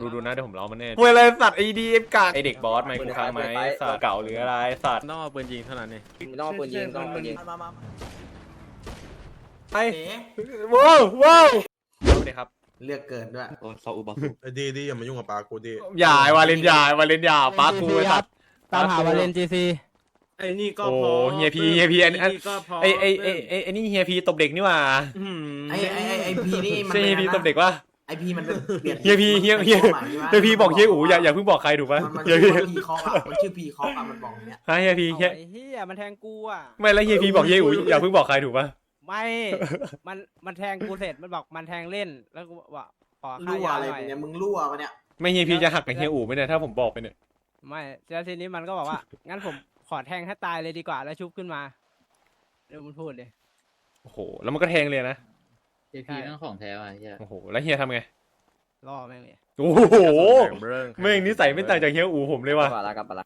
ดูดูนะเดี๋ยวผมเล่ามันแน่เวลาสัตว์ไอดีเอฟกากไอเด็กบอสไหมกูค้างไหมสัตว์เก่าหรืออะไรสัตว์ต้องเอาปืนยิงเท่านั้นนี่ไม่ต้องเอาปืนยิงต้องเอาปืนยิงมามาไปว้าวว้าวสวัสดีครับเลือกเกินด้วยเขาอุบัติไอ้ดีดีอย่ามายุ่งกับปลากูดีอย่าไอ้วาเลนอย่าไอ้วาเลนอย่าป้ากูไอ้สัตว์ตามหาวาเลนจีซีไอ้นี่ก็โอ้พอเฮียพีเฮียพีอันอันก็พอไอไอไอไอไอนี่เฮียพีตบเด็กนี่หว่าอืมไอ้ไอ้ไอ้ไอ้พีนี่มันใช่เฮียพีป็นตบเด็กวะไอ้ พีมันเป็นเปลี่ยนเฮียพีเฮียเฮียเฮียพีบอกเฮียอูอย่าอย่าเพิ่งบอกใครถูกปะมันมันเฮียชื่พีอพีคอกอะมันชื่อพีคอกอะมันบอกอย่างเนี้ยฮะเฮียพีเฮียไอ้เฮียมันแทงกูอะไม่แล้วเฮียพีบอกเฮียอูอย่าเพิ่งบอกใครถูกปะไม่ มันมันแทงกูเสร็จมันบอกมันแทงเล่นแล้วกูบอกขอค่ารั่วยาอะไรหน่อยเนี่ยมึงรั่วปะเนี่ยไม่เฮียพีจะหักกับเฮียอูไหมเนี่ยถ้าผมบอกไปเนี่ยไม่แล้วทีนี้มันก็บอกว่างั้นผมขอแทงให้ตายเลยดีกว่าแล้วชุบขึ้นมาเดี๋ยวมันพูดเลยโอ้โหแล้วมันก็แทงเลยนะ เจพีนั่นของแท้ว่ะเฮียโอ้โห แล้วเฮียทำไง ล่อแม่งเลยโอ้โหเบิ้งแม่งนิสัยไม่ต่างจากเฮียอูผมเลยกลัว่ะบมาละกลับมาละ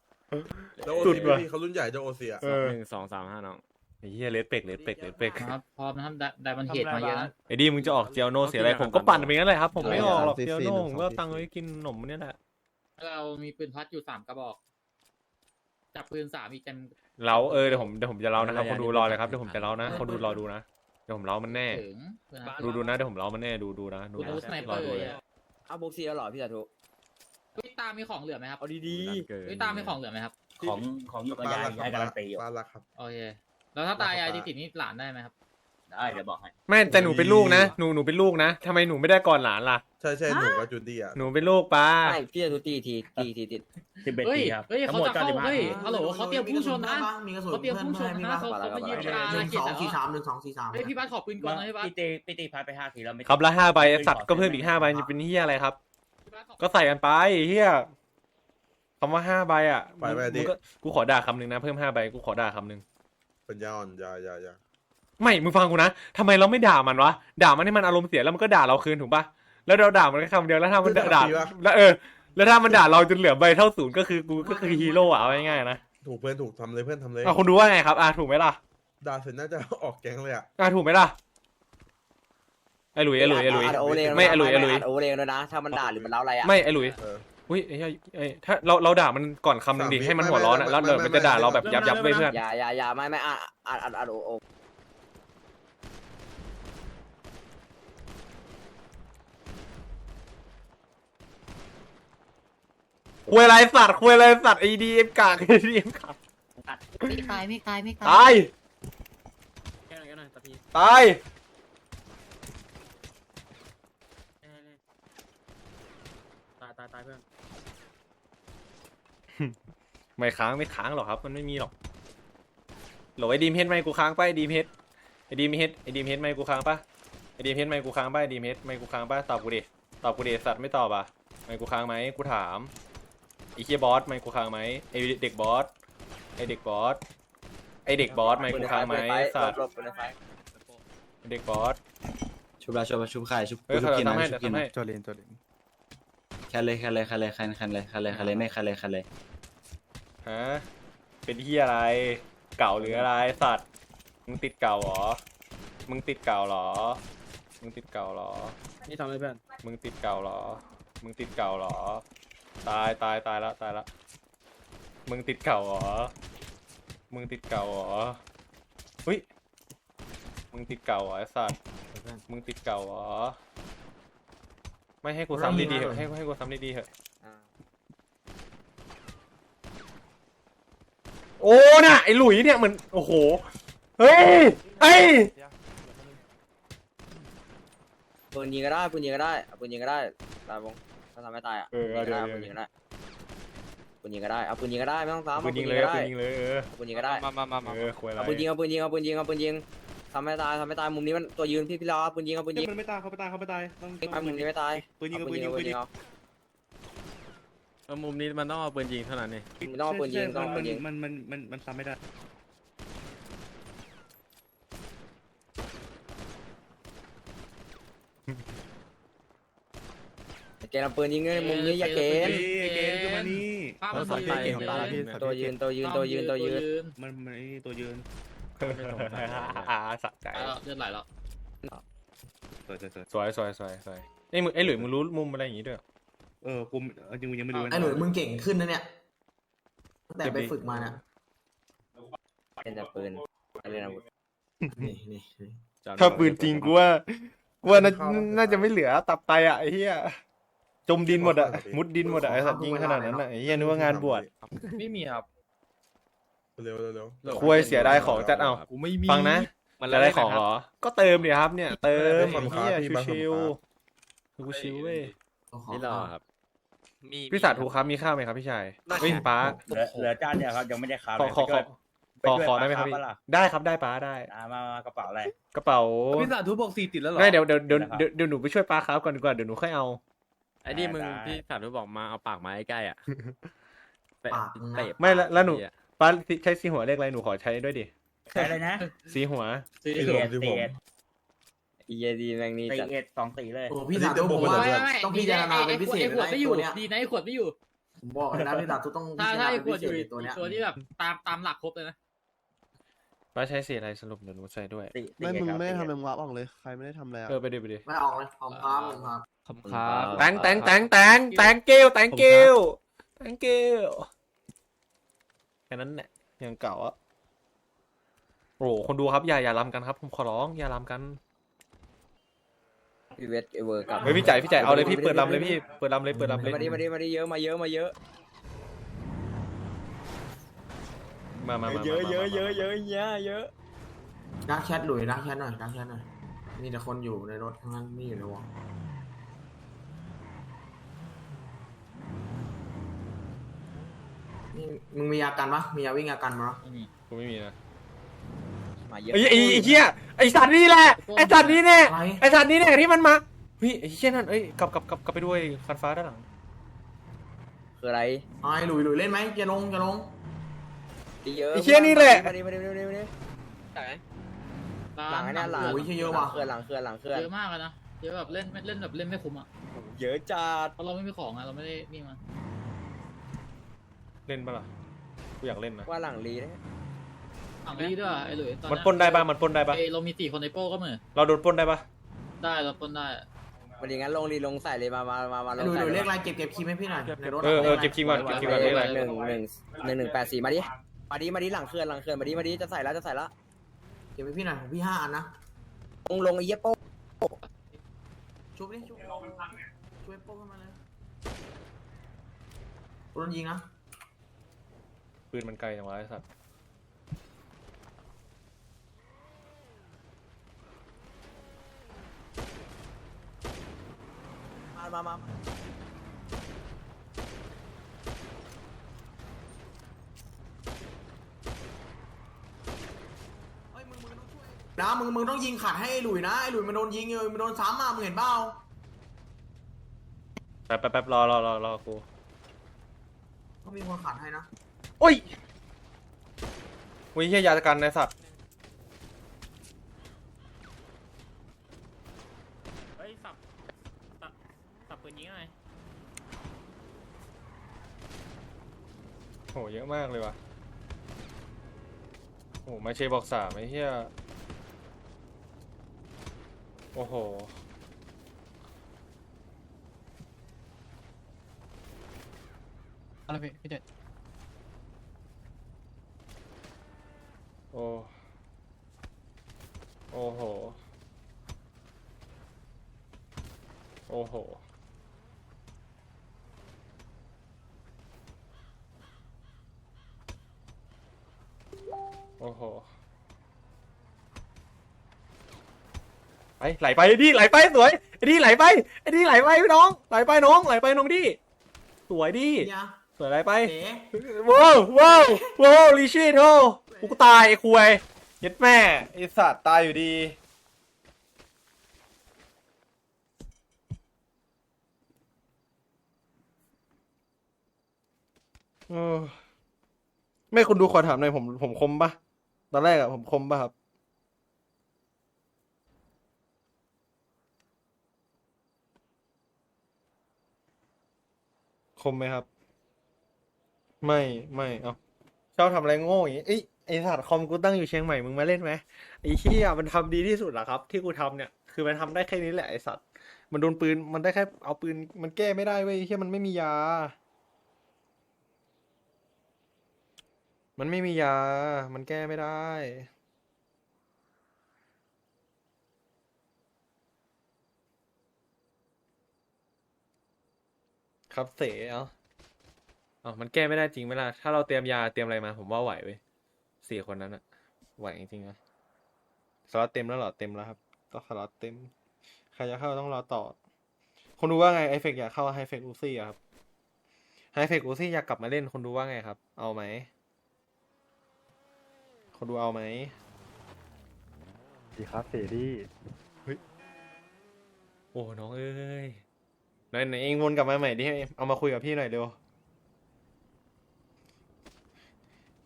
แล้วโอสุดซีว่ะพี่เขารุ่นใหญ่เจ้าโอเซียเออหนึ่งสองสามห้าน้องไอ้เฮียเลดเป็กเลดเป็กเลดเป็กนะครับพร้อมนะครับได้ได้บันเทจมาเยอะนะไอ้ดีมึงจะออกเจียวโนเสียอะไรผมก็ปั่นไปงั้นเลยครับ ผมไม่ออกหรอกเจียวโนผมก็เอาตังค์ไว้กินขนมเนี่ยแหละเรามีปืนพัดอยู่สามกระบอกจับปืนสามอีกกันเราเออเดี๋ยวผมเดี๋ยวผมจะเล่านะครับคนดูรอเลยครับเดี๋ยวผมจะเล่านะคนดูรอดูนะเดี๋ยวผมเล่ามันแน่ ถึงปืนพัดดูดูนะเดี๋ยวผมเล่ามันแน่ดูดูนะดูคุณนะอาวุธสไนเปรออร์ดูเลยเลยอะเอาบุกซีแล้วเหรอพี่สาธุพี่ตามมีของเหลือไหมครับเอาดีเกินพี่ตามมีของเหลือไหมครับ ของของอยู่กับปลายายรักยายกำลังตีอยู่ปลารักครับ โอเค แล้วถ้าตายยายติดนี่หลานได้ไหมครับ ได้เดี๋ยวบอกให้ไม่แต่หนูเป็นลูกนะหนูหนูเป็นลูกนะทำไมหนูไม่ได้ก่อนหลานล่ะ ใช่ใช่หนูกับจูดี้อะหนูเป็นลูกป้าๆไม่พี่สาธุตีทีตีทีติดสิบเอ็ดเฮ้ยปีครับเฮ้ยทั้งเขาหมดจะเก้าเข้าสิบห้าเฮ้ยปีฮัลโหลเขาเตรียมผู้ชนนะ มีกระสุนเขาเตรียมเพื่อนผู้ชนให้นะบ้างเขาเขามายืนหเวลานึ่งเกียสรองติสี่สามหนึ่งสองสี่สามเฮ้ยพี่บ้านขอปืนก่อนนะพี่บ้านพี่ตีพี่ตีพัดไปห้าทีแล้วไม่ครับละห้าใบสัตว์ก็เพิ่มอีกห้าใบจะเป็นเฮียอะไรครับพี่บ้านขอก็ใส่กันไปเฮียคำว่าห้าใบอะไปไปดิ มึงก็กูขอด่าคำหนึ่งนะเพิ่มห้าใบกูขอด่าคำหนึ่ง ปัญญาอ่อนอยาอยาอยา ไม่มึงฟังกูนะทำไมเราไม่ด่ามันวะด่ามันให้มันอารมณ์เสียแล้วมันก็ด่าเราคืนถูกปะแล้วเราด่ามันแค่คำเดียวแล้วถ้ามันด่าด่าแล้วเออ แล้วถ้ามันด่าเราจนเหลือใบเท่าศูนย์ก็คือกูก็คือฮีโร่อะเอาง่ายๆนะถูกเพื่อนถูกทำเลยเพื่อนทำเลยอะคุณดูว่าไงครับอะถูกไหมล่ะดาเสร็จน่าจะออกแก๊งเลยอะอะถูกไหมล่ะไอ้หลุยไอ้หลุยไอ้หลุยอัดโอเลงไม่ไอ้หลุยไอ้หลุยอัดโอเลงด้วยนะถ้ามันด่าหรือมันเล่าอะไรอะไม่ไอ้หลุยเอออุ้ยไอ้เหี้ยไอ้ถ้าเราเราด่ามันก่อนคำหนึ่งดิสามวิให้มันหัวร้อนอะไม่แล้วไม่เดี๋ยวไม่มันจะด่าไม่เราแบบยับยับไปเพื่อนอย่าอย่าอย่าไม่ไม่อะอัดอัดอัดโอ คุยอะไรสัตว์คุยอะไรสัตว์ไอ้ดีเอ็มกากไอ้ดีเอ็มกากไม่ตายไม่ตายไม่ตายตายแค่ไหนแค่ไหนตะพีตายตายตายตายเพื่อนไม่ค้างไม่ค้างหรอกครับมันไม่มีหรอกโหลไอ้ดีมเฮดไม่กูค้างไปไอ้ดีมเฮดไอ้ดีมเฮดไอ้ดีมเฮดไม่กูค้างปะไอ้ดีมเฮดไม่กูค้างปะไอ้ดีมเฮดไม่กูค้างปะตอบกูดิตอบกูดิสัตว์ไม่ตอบอะไม่กูค้างไหมกูถามไอ้เคียบอสไม่กูค้างไหมไอ้เด็กบอสไอ้เด็กบอสไอ้เด็กบอสไม่กูค้างไหมสัตว์ไอ้เด็กบอสชุบล้วชุบชุบไข่ชุบเฮ้ยชุบกินทำให้นะชุบกินทำให้นะจอเลนจอเลนแค่เลยแค่เลยแค่เลยแค่แค่เลยแค่เลยแค่เลยไม่แค่เลยแค่เลยฮะเป็นเฮียอะไรเก่าหรืออะไรสัตว์มึงติดเก่าเหรอมึงติดเก่าเหรอมึงติดเก่าเหรอนี่ทำอะไรเพื่อนมึงติดเก่าเหรอมึงติดเก่าเหรอ ตายตายตายแล้วตายแล้วมึงติดเก่าเหรอ มึงติดเก่าเหรอเฮ้ย มึงติดเก่าเหรอไอ้สัตว์ มึงติดเก่าเหรอ ไม่ให้กูซ้ำดีๆเหอะให้ให้กูซ้ำดีๆเหอะอ่าโอ้น่ะไอ้หลุยเนี่ยเหมือนโอ้โห เฮ้ยเฮ้ยปืนยิงก็ได้ปืนยิงก็ได้เอาปืนยิงก็ได้ตายวง ถ้าทำไม่ตายอะเออเอาปืนเดี๋ยวยิงเดี๋ก็ยวได้ปืนยิงก็ได้เอาปืนยิงก็ได้เอาปืนยิงก็ได้ไม่ต้องซ้ำปืนยิงเลยอาปืปืนนยิยิงงเลยเออปืนยิงก็ได้มามามามาเออควายอะไรเอาปืนยิงเอาปืนยิงเอาปืนยิงเอาปืนยิงทำไม่ตายทำไม่ตายมุมนี้มันตัวยืนพี่พี่รอเอาปืนยิงเอาปืนยิงมันไม่ตายเขาไม่ตายเขาไม่ตายต้องเอามุมนี้ไม่ตายปืนยิงเอาปืปืนนยิยิงงเอาปืปืนนยิยิงงเอาแล้วมุมนี้มันต้องเอาปืนยิงเท่านั้นนี่ไม่ต้องเอาปืนยิงต้องเอาปืนยิงมันมันมันมันซ้ำไม่ได้ เกณฑ์เอาปืนยิงเลยมุมนี้อย่าเกณฑ์เกณฑ์คือมานี่ภาพมันสสอวยยไปเลยเก่งตาพี่ตัวยืนตัวยืนตัวยืนตัวยืนมันมันไอ้ตัวยืนอ่าสะใจตายแล้วเลือดไหลแล้วสวยสวยสวยสวยสวยสวยสวยไอ้ยมึงไอ้หลุยมึงรู้มุมอะไรอย่างงี้ด้วยเหรอเออกูเอาจริงกูยังไม่รู้ไอ้หนุ่ยมึงเก่งขึ้นนะเนี่ยตั้งแต่ไปฝึกมาเนี่ยเป็นแต่ปืนอะไรนะบุตรนี่นี่นี่ถ้าปืนจริงกูว่ากูว่าน่าน่าจะไม่เหลือตับไตอะไอ้เหี้ย จมดินหมดอะมุดดินหมดอะไอ้สัตว์ยิงขนาดนั้นอะไอ้เหี้ยนึกว่างานบวชไม่มีครับเร็วเร็วเร็วควยเสียดายของจัดเอากูไม่มีฟังนะมันจะได้ของเหรอ ก็เติมเดี๋ยวครับเนี่ย เติมขอบคุณครับเหี้ยพี่บังชิวขอบคุณครับๆกูชิวเว้ยนี่รอครับพี่สาธุครับมีข้าวไหมครับพี่ชายเฮ้ยป้าเหลือเหลือจานเดียวครับยังไม่ได้ค้าขอขอขอไปขอช่วยขอได้ไหมครับปพี่ปะล่ะได้ครับได้ป้าได้อ่ามามากระเป๋าอะไรกระเป๋าพี่สาธุบอกสี่ติดแล้วเหรอไม่เดี๋ยวเดี๋ยวเดี๋ยวนะครับเดี๋ยวเดี๋ยวหนูไปช่วยป้าครับก่อนดีกว่าเดี๋ยวหนูค่อยเอาไอ้นี่มึงได้พี่สาธุบอกมาเอาปากมาใกล้ๆอะเตะปากมึงนะ เตะไม่แล้วแล้วหนูปากพี่อะป้าใช้สีหัวเลขอะไรหนูขอใช้ด้วยดิใช่เลยนะสีหัวซื้อตีที่เอ็ดผมตีเอ็ดอีเอดีแม่งนี่ตีจัดเอ็ดสองตีเลย โอ้พี่สาธุผมว่าไม่ไม่ไม่ต้องพิจารณาเป็นพิเศษไอ้ขวดนะไม่ไอ้อยู่ตัวเนี้ยดีนะไอ้ขวดไม่อยู่ ผมบอกเลยนะพี่สาธุต้องพิถ้าจารถ้าณาไอ้เป็นขวพิดเศอยู่ษตัวเนี้ย ตัวที่แบบตามตามหลักครบเลยนะ ป้าใช้สีอะไรสรุปเดี๋ยวหนูใส่ด้วยตีไม่มึงไม่ได้ทำเลแมงวับออกเลย ใครไม่ได้ทำแล้วเออไปดิไปดิไม่ออกเลยขอบคุณครับผมครับขอบคุณครับแตงแตงแตงแตงแตงเกลแตงเกลแตงเกลแค่นั้นแหละยังเก่าอะโอ้โหคนดูครับอย่าอย่าลำกันครับผมขอร้องอย่าลำกันพี่เวทเวอร์กลับเฮ้ยพี่จ่ายพี่จ่ายเอาเลยพี่เปิดลำเลยพี่เปิดลำเลยเปิดลำเลยมาดิมาดิมาดิเยอะมาเยอะมาเยอะ มามามาเยอะมาเยอะมาเยอะเยอะเยอะเยอะดักแชทหลุยดักแชทหน่อยดักแชทหน่อย มีแต่คนอยู่ในรถทั้งนั้นไม่อยู่ในวงนี่มึงมียากันปะมียาวิ่งยากันมั้ยกูไม่มีนะมาเยอะไอ้ไอ้ไอ้เหี้ยไอ้สัตว์นี่แหละไอ้สัตว์นี่แน่อะไรไอ้สัตว์นี่แน่ที่มันมาเฮ้ยไอ้เหี้ยนั่นเอ้ยกลับกลับกลับกลับไปด้วยคันฟ้าด้านหลังคืออะไรเอาไอ้หลุยหลุยเล่นไหมจะลงจะลง ตีเยอะไอ้เหี้ยนี่แหละ มาดิมาดิมาดิมาดิตามหลังไอ้เนี่ยหลังโอ้ยเยอะว่ะเคลื่อนหลังเคลื่อนหลังเคลื่อนเยอะมากเลยนะเยอะแบบเล่นเล่นแบบเล่นไม่คุ้มอะเยอะจัดเพราะเราไม่มีของอะเราไม่ได้นี่มาเล่นปะล่ะกูอยากเล่นนะ ว่าหลังลีนะฝั่งนี้ด้วยไอ้หลุยตอมันปล้นได้ปะมันปล้นได้ปะเอ้ยเรามีสี่คนในโป้ก็เหมือนเราโดนปล้นได้ปะได้เราปล้นได้วันนี้งั้นลงลีลงใส่เลยมามามามาลไอ้งหลุยหใส่ลุยเลขอะไรเก็บเก็บคีย์ให้พี่หน่อยในรถเออเออเก็บคิงก่อนเก็บคิงก่อนเลเลขขอะไรหนึ่งหนึ่งหนึ่งหนึ่งแปดสี่มาดิ มาดิมาดิหลังเคลื่อนหลังเคลื่อนมาดิมาดิจะใส่แล้วจะใส่แล้วเก็บให้พี่หน่อยของพี่ห้าอันนะลงลงไอ้เหี้ยโป้ชุบดิชุบช่วยโป้ขึ้นมาเลยโดนยิงนะปืนมันไกลจังวะไอ้สัตว์มามามา นะมึงมึงต้องยิงขัดให้ไอ้หลุยนะไอ้หลุยมันโดนยิงเลยมันโดนซ้ำอะมึงเห็นเปล่าแป๊บแป๊บแป๊บรอรอรอรอกูต้องมีคนขัดให้นะโอ้ยวิเฮียยาตะกันไอ้สัตว์เฮ้ยสับสับสับปืนยิงไงโหเยอะมากเลยว่ะโอ้ไม่ใช่บอกสามไอ้เฮีย โอ้โหอะไรพี่พี่เจ็ดโอ้ โอ้โห โอ้โห โอ้โห ไปไหลไปไอ้ดิไหลไปสวยไอ้ดิไหลไปไอ้ดิไหลไปพี่น้องไหลไปน้องไหลไปน้องดิสวยดิพี่ยาสวยไหลไปเต๋ว้าวว้าวว้าวลิชิโธกูก็ตายไอ้คุยเย็ดแม่ไอสัตว์ตายอยู่ดีเออไม่คุณดูขอถามหน่อยผมผมคมปะตอนแรกอะผมคมปะครับ คมไหมครับ ไม่ไม่เอาชอบทำอะไรโง่อย่างงี้เอ้ยไอสัตว์คอมกูตั้งอยู่เชียงใหม่มึงมาเล่นไหมไอ้เหี้ยมันทำดีที่สุดหรอครับ ที่กูทำเนี่ย คือมันทำได้แค่นี้แหละไอสัตว์มันโดนปืนมันได้แค่เอาปืน มันแก้ไม่ได้เว้ยเฮียมันไม่มียา มันไม่มียา มันแก้ไม่ได้ ครับเสเอาเอามันแก้ไม่ได้จริงไหมล่ะถ้าเราเตรียมยาเตรียมอะไรมา ผมว่าไหวเว้ยสี่คนนั้นอะไหวจริงๆนะสล็อตเต็มแล้วเหรอเต็มแล้วครับต้องสล็อตเต็มใครจะเข้าต้องรอต่อคนดูว่าไงไอเฟกอยากเข้าไฮเฟกอูซี่อะครับไฮเฟกอูซี่อยากกลับมาเล่นคนดูว่าไงครับ เอาไหมคนดูเอาไหมดีครับเสรีโอ้น้องเอ้ย ไหนไหนเองวนกลับมาใหม่ดิเอามาคุยกับพี่หน่อยเร็ว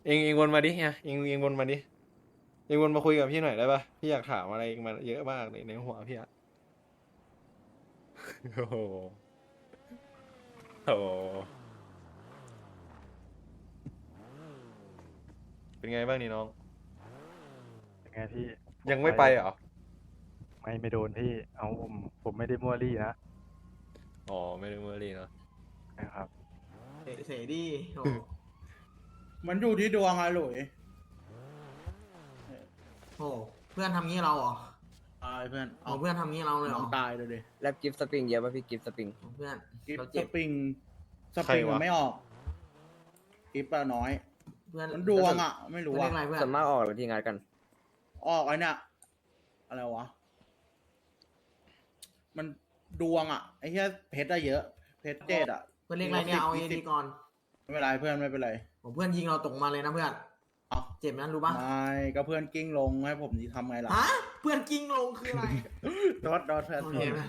เองเองวนมาดิเฮียเองเองวนมาดิเองวนมาคุยกับพี่หน่อยได้ปะพี่อยากถามอะไรเองมาเยอะมากเลยในหัวพี่อะโอ้โหโอ้โหเป็นไงบ้างนี่น้อง ยังไงพี่ยังไม่ไปเหรอ ไม่ไม่โดนพี่ เอาผมผมไม่ได้มั่วรี่นะ อ๋อไม่ได้เมื่อรีเนาะนะครับเสดีโอ้มันอยู่ที่ดวงอะหลุยโห เพื่อนทำงี้เราเหรอตายเพื่อนโอ้เพื่อนทำงี้เราเลยเหรน้อองตายเลยดิแลบกิฟต์สปริงเยอะป่ะพี่กิฟต์สปริงโอ้เพื่อนกิฟเราสเจ็บปริงสใครปริงวะมันไม่ออกกิฟอะน้อย เพื่อนมันดวงอะไม่รู้เพื่อนอะเรียกอะไรเพื่อนส่วนมากออกหรือที่งานกัน ออกไอ้เนี่ยอะไรวะ มัน ดวงอะไอ้เหี้ยเพชรได้เยอะ เพชรเจ็ดอะเพื่อนเรียกอะไรเนี่ยเอาเอยี่สิดีบก่อนไม่เป็นไรเพื่อนไม่เป็นไรผมเพื่อนยิงเราตกมาเลยนะเพื่อนเอาเจ็บนะรู้ปะไม่ก็เพื่อนกิ้งลงให้ผมทำไงล่ะฮะเพื่อนกิ้งลงคืออะไรดอทดอทเพื่อนโอเคไหม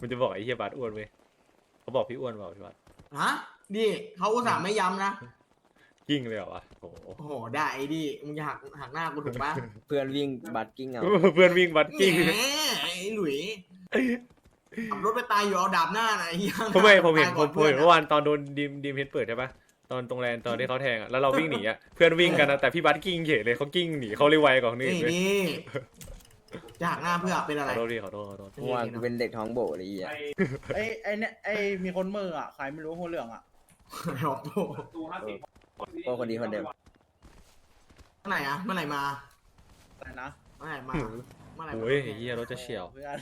มันจะบอกไอ้เฮียบัสอ้วนเว้ยเขาบอกพี่อ้วนเปล่าพี่บัสฮะดิเขาอุตส่าห์ไม่ย้ำนะยิ่งเลยเหรอวะโอ้โหโอ้โหได้ไอ้ดิมึงจะหักหักหน้ากูถูกปะเพื่อนวิ่งบัตรกิ้งเอาเพื่อนวิ่งบัสกิ้งแหมไอ้หลุย ขับรถไปตายอยู่เอาดาบหน้าน่ะไอ้เหี้ยผมไม่ผมเห็นตายผก่อมผมเห็นพื่เมื่อวานตอนโดนดีมดีมเฮดเปิดใช่ปะตอนตรงแลนตอนที่เขาแทงอะแล้วเราวิ่งหนีอะเพื่อนวิ่งกันนะแต่พี่บัสกิ้งเฉยเลยเขากิ้งหนีเขาเลยไวกว่าคนอื่นนี่เลยนี่จะหักหน้าเพื่อเป็นอะไรขอโทษพี่ขอโทษขอโทษเมื่อวานกูเป็นเด็กท้องโบอะไรอย่างเงี้ยไอ้ไอ้เนี่ยไอ้มีคนมืออะใครไม่รู้หัวเหลืองอะออกโตโอ้คนดีคนเดิมเมื่อไหร่อะเมื่อไหร่มาอะไรนะเมื่อไหร่มาเมื่อไหร่โอ้ยไอ้เฮียรถจะเฉียวเพื่อน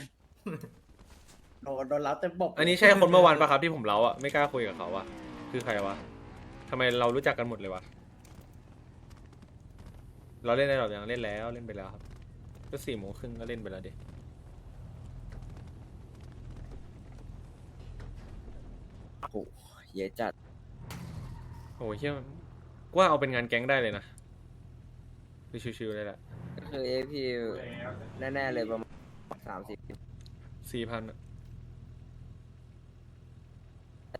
โดนโดนรับเต็มบกอันนี้ใช่คนเมื่อวานปะครับที่ผมเล้าอะไม่กล้าคุยกับเขาอะคือใครวะทำไมเรารู้จักกันหมดเลยวะเราเล่นได้หรอยังเล่นแล้วเล่นไปแล้วครับก็สี่โมงครึ่งก็เล่นไปแล้วดิโอ้โหเยอะจัดโอ้ยเฮียกูว่าเอาเป็นงานแก๊งได้เลยนะคือชิวๆเลยแหละก็คือเอพีแน่ๆเลยประมาณสามสิบสี่พัน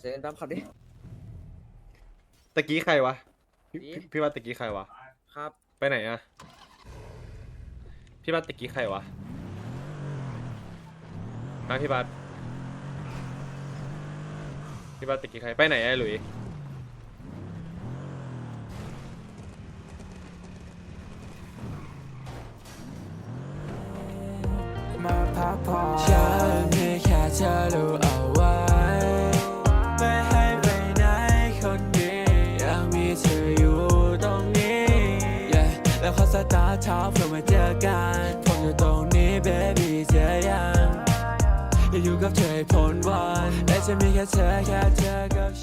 เจอกันแป๊บครับดิ ตะกี้ใครวะพี่นี่พี่พี่ว่าตะกี้ใครวะ ครับ ไปไหนอะพี่บัสตะกี้ใครวะฮะพี่บัสพี่บัสตะกี้ใคร ไปไหนไอ้หลุย take me to chaka chaka